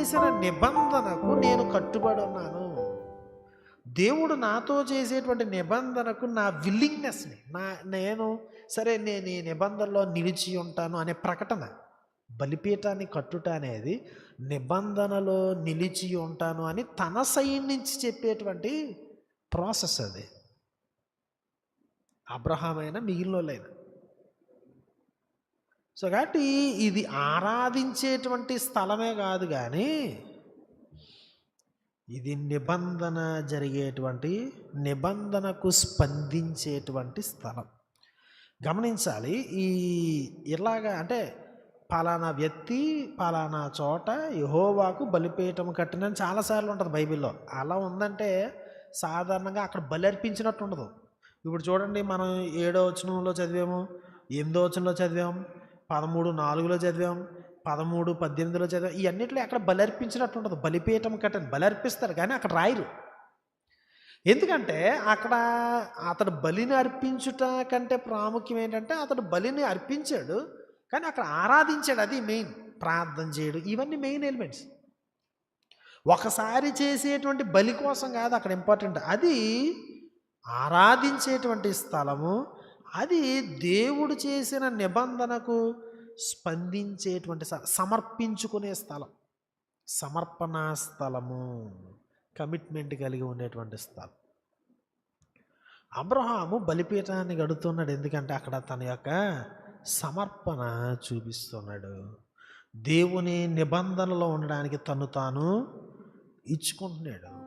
చేసిన నిబంధనకు నేను కట్టుబడి ఉన్నాను. దేవుడు నాతో చేసేటువంటి నిబంధనకు నా విల్లింగ్నెస్ని నా నేను సరే నేను ఈ నిబంధనలో నిలిచి ఉంటాను అనే ప్రకటన బలిపీఠాన్ని కట్టుట అనేది నిబంధనలో నిలిచి ఉంటాను అని తన సైడ్ నుంచి చెప్పేటువంటి ప్రాసెస్ అది. అబ్రహామైనా మిగిలిన వాళ్ళైనా సో కాబట్టి ఇది ఆరాధించేటువంటి స్థలమే కాదు కానీ ఇది నిబంధన జరిగేటువంటి నిబంధనకు స్పందించేటువంటి స్థలం. గమనించాలి ఈ ఇలాగా అంటే పలానా వ్యక్తి పలానా చోట యహోవాకు బలిపీఠం కట్టినని చాలాసార్లు ఉంటుంది బైబిల్లో. అలా ఉందంటే సాధారణంగా అక్కడ బలి అర్పించినట్టు ఉండదు. ఇప్పుడు చూడండి మనం ఏడో వచనంలో చదివాము ఎనిమిదో వచనంలో చదివాం పదమూడు నాలుగులో చదివాం పదమూడు పద్దెనిమిదిలో చదివాం. ఇవన్నిట్లో ఎక్కడ అక్కడ అర్పించినట్టు ఉండదు బలిపీఠం కట్టని బలర్పిస్తారు కానీ అక్కడ రాయరు. ఎందుకంటే అక్కడ అతడు బలిని అర్పించుట కంటే ప్రాముఖ్యం ఏంటంటే అతడు బలిని అర్పించాడు కానీ అక్కడ ఆరాధించాడు అది మెయిన్. ప్రార్థన చేయడు. ఇవన్నీ మెయిన్ ఎలిమెంట్స్. ఒకసారి చేసేటువంటి బలి కోసం కాదు అక్కడ ఇంపార్టెంట్. అది ఆరాధించేటువంటి స్థలము అది దేవుడు చేసిన నిబంధనకు స్పందించేటువంటి సమర్పించుకునే స్థలం. సమర్పణా స్థలము కమిట్మెంట్ కలిగి ఉండేటువంటి స్థలం. అబ్రహాము బలిపీఠాన్ని గడుతున్నాడు ఎందుకంటే అక్కడ తన యొక్క సమర్పణ చూపిస్తున్నాడు. దేవుని నిబంధనలో ఉండడానికి తను తాను ఇచ్చుకుంటున్నాడు.